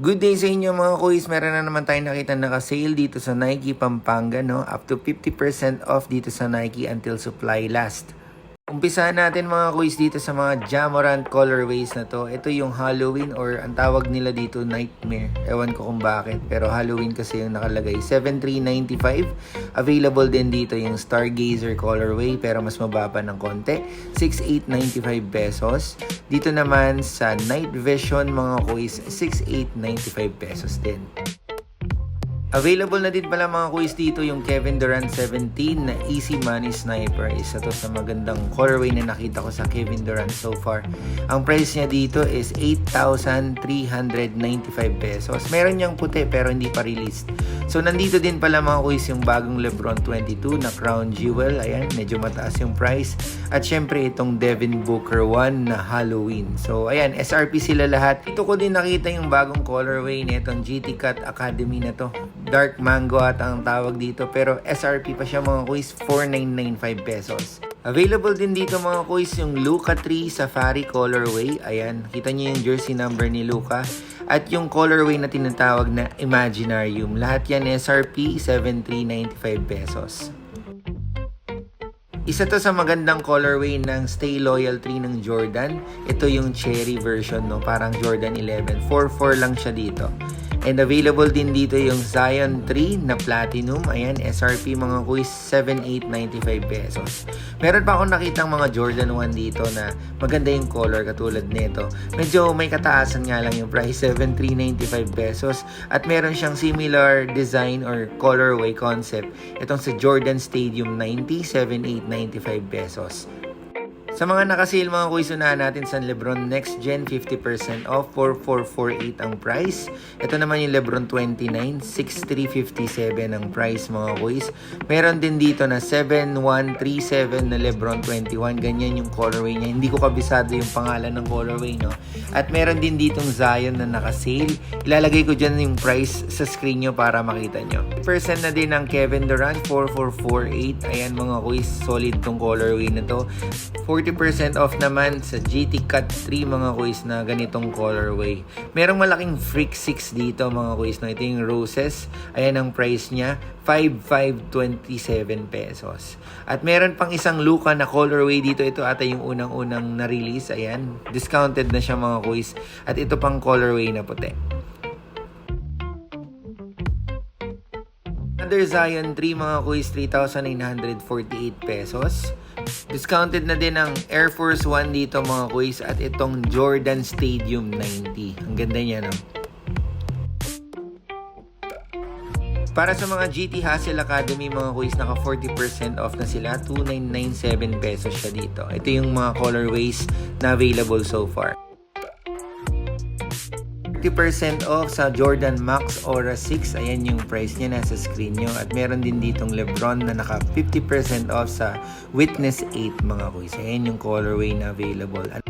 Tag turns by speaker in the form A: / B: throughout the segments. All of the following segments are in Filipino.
A: Good day sa inyo mga kuys. Meron na naman tayong nakita naka-sale dito sa Nike Pampanga, no? Up to 50% off dito sa Nike until supply last. Umpisahan natin mga kuys dito sa mga Jamorant colorways na to. Ito yung Halloween or ang tawag nila dito Nightmare. Ewan ko kung bakit. Pero Halloween kasi yung nakalagay. 7395. Available din dito yung Stargazer colorway pero mas mababa ng konti. 6895 pesos. Dito naman sa Night Vision mga kuys 6895 pesos din. Available na din pala mga quiz dito yung Kevin Durant 17 na Easy Money Sniper. Isa to sa magandang colorway na nakita ko sa Kevin Durant so far. Ang price niya dito is 8,395 pesos. Meron niyang puti pero hindi pa released. So nandito din pala mga quiz yung bagong Lebron 22 na Crown Jewel. Ayan, medyo mataas yung price. At syempre itong Devin Booker 1 na Halloween. So ayan, SRP sila lahat. Ito ko din nakita yung bagong colorway nitong GT Cut Academy na to. Dark Mango at ang tawag dito pero SRP pa siya mga quiz 4995 pesos. Available din dito mga quiz yung Luca 3 Safari colorway. Ayan, kita niyo yung jersey number ni Luca. At yung colorway na tinatawag na Imaginarium. Lahat yan SRP 7395 pesos. Isa to sa magandang colorway ng Stay Loyal 3 ng Jordan. Ito yung cherry version, no? Parang Jordan 11. 4-4 lang siya dito. And available din dito yung Zion 3 na Platinum. Ayan, SRP mga quiz, 7,895 pesos. Meron pa akong nakitang mga Jordan 1 dito na maganda yung color katulad nito. Medyo may kataasan nga lang yung price, 7,395 pesos. At meron siyang similar design or colorway concept. Itong sa Jordan Stadium 90, 7,895 pesos. Sa mga nakasale mga unahan natin sa Lebron Next Gen 50% off 4448 ang price. Ito naman yung Lebron 29 6357 ang price mga kuys. Meron din dito na 7137 na Lebron 21. Ganyan yung colorway niya. Hindi ko kabisado yung pangalan ng colorway no. At meron din ditong Zion na nakasale. Ilalagay ko dyan yung price sa screen nyo para makita nyo. Percent na din ang Kevin Durant 4448. Ayan mga kuys, solid tong colorway na to. 40% off naman sa GT Cut 3 mga kuys na ganitong colorway. Merong malaking Freak 6 dito mga kuys. No? Ito yung roses. Ayan ang price niya. 5,527 pesos. At meron pang isang Luca na colorway dito. Ito ata yung unang-unang na-release. Ayan. Discounted na siya mga kuys. At ito pang colorway na puti. Another Zion 3 mga kuys, 3,948 pesos. Discounted na din ang Air Force 1 dito mga kuys at itong Jordan Stadium 90. Ang ganda niya no? Para sa mga GT Hassel Academy mga kuys, naka 40% off na sila. 2,997 pesos siya dito. Ito yung mga colorways na available so far. 50% off sa Jordan Max Aura 6. Ayan yung price niya nasa screen nyo. At meron din ditong Lebron na naka 50% off sa Witness 8 mga kuys. Ayan yung colorway na available. At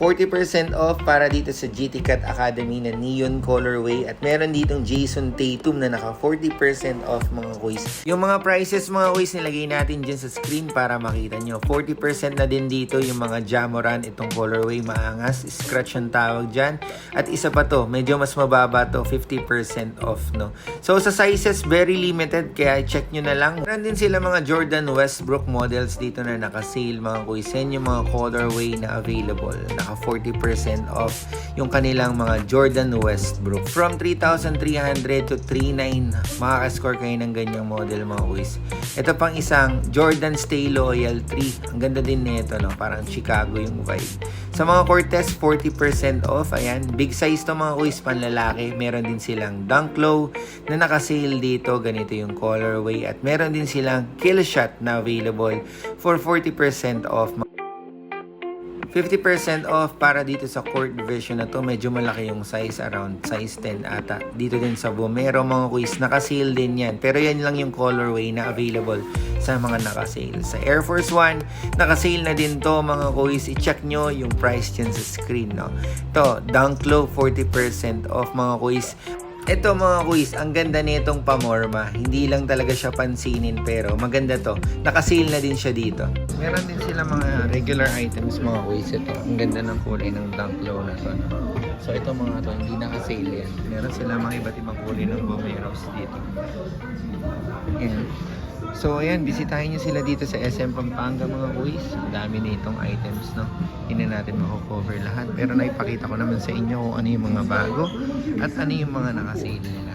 A: 40% off para dito sa GT Cut Academy na neon colorway at meron ditong Jason Tatum na naka 40% off mga kuys. Yung mga prices mga kuys nilagay natin dyan sa screen para makita nyo. 40% na din dito yung mga Jamoran itong colorway maangas. Scratch ang tawag dyan. At isa pa to, medyo mas mababa to, 50% off no. So sa sizes very limited kaya check nyo na lang. Meron din sila mga Jordan Westbrook models dito na naka-sale mga kuys. Yan yung mga colorway na available. Naka 40% off yung kanilang mga Jordan Westbrook. From 3,300 to 3,900 makaka-score kayo ng ganyang model mga kuys. Ito pang isang Jordan Stay Loyal 3. Ang ganda din nito, no? Parang Chicago yung vibe. Sa mga Cortez, 40% off. Ayan, big size to mga kuys, panlalaki. Meron din silang Dunk Low na naka-sale dito. Ganito yung colorway. At meron din silang Kill Shot na available for 40% off. 50% off para dito sa court version na to. Medyo malaki yung size, around size 10 ata. Dito din sa Bomero mga quiz, naka-sale din yan. Pero yan lang yung colorway na available sa mga naka-sale. Sa Air Force 1, naka-sale na din to mga quiz. I-check nyo yung price dyan sa screen. No? To, Dunk Low, 40% off mga quiz. Ito mga quiz, ang ganda nitong pamorma. Hindi lang talaga siya pansinin pero maganda to. Naka-sale na din siya dito. Meron din sila mga regular items mga quiz ito. Ang ganda ng kulay ng dunk low na to. no? So ito mga to, hindi naka-sale yan. Meron sila mga iba't ibang kulay ng Bomeros dito. Ayan. So ayan, bisitahin nyo sila dito sa SM Pampanga mga kuys. Ang dami na itong items, no? Hindi na natin mako-cover lahat. Pero naipakita ko naman sa inyo kung ano yung mga bago at ano yung mga naka-sale nila.